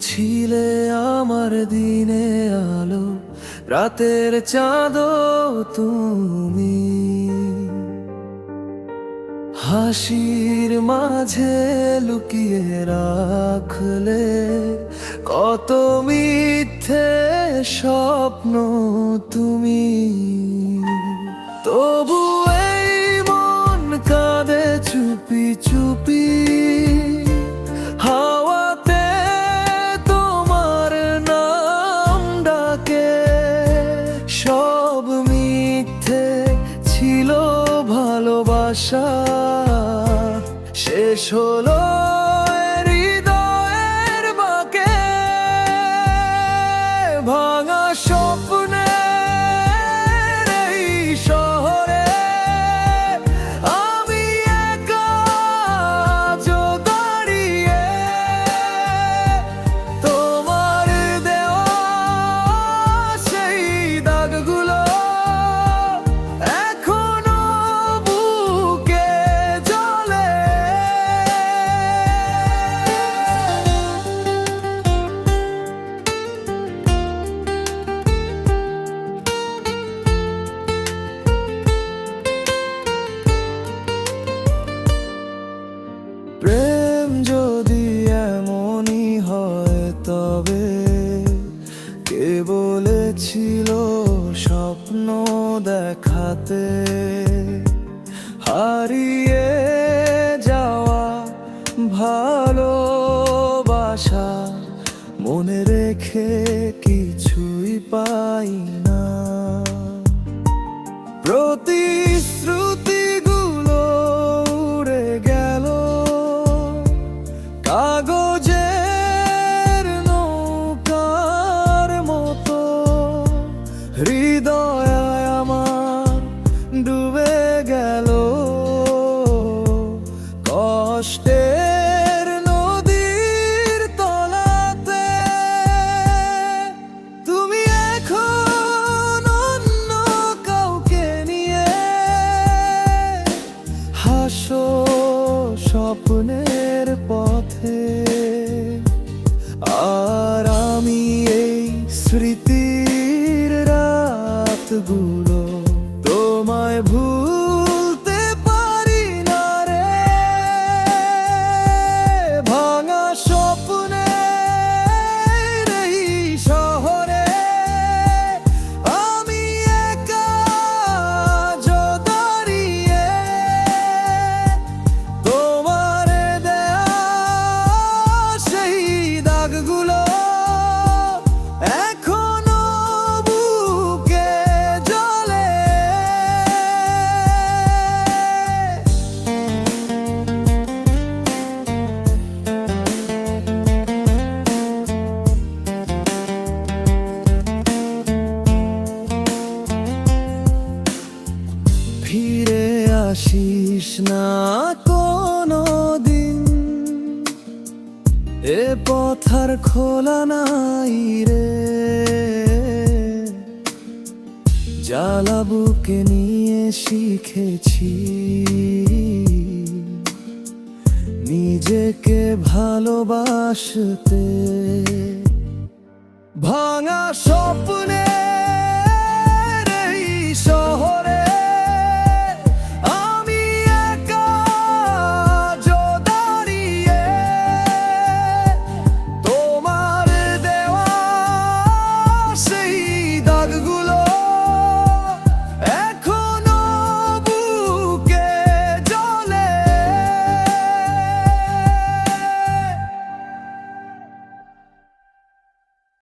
ছিলে আমার দিনে আলো, রাতের চাঁদও তুমি। হাসির মাঝে লুকিয়ে রাখলে কত মিথ্যে স্বপ্ন তুমি। ভালোবাসা শেষ হলো। দেখাতে হারিয়ে যাওয়া ভালোবাসা মনে রেখে কিছুই পাই না। প্রতিশ্রুতিগুলো রাতগুলো তোমায় ভুলতে আসিস না কোনো দিন এ পথার খোলা নাই রে। জ্বালা বুকে নিয়ে শিখেছি। নিজেকে ভালোবাসতে। ভাঙা স্বপ্নে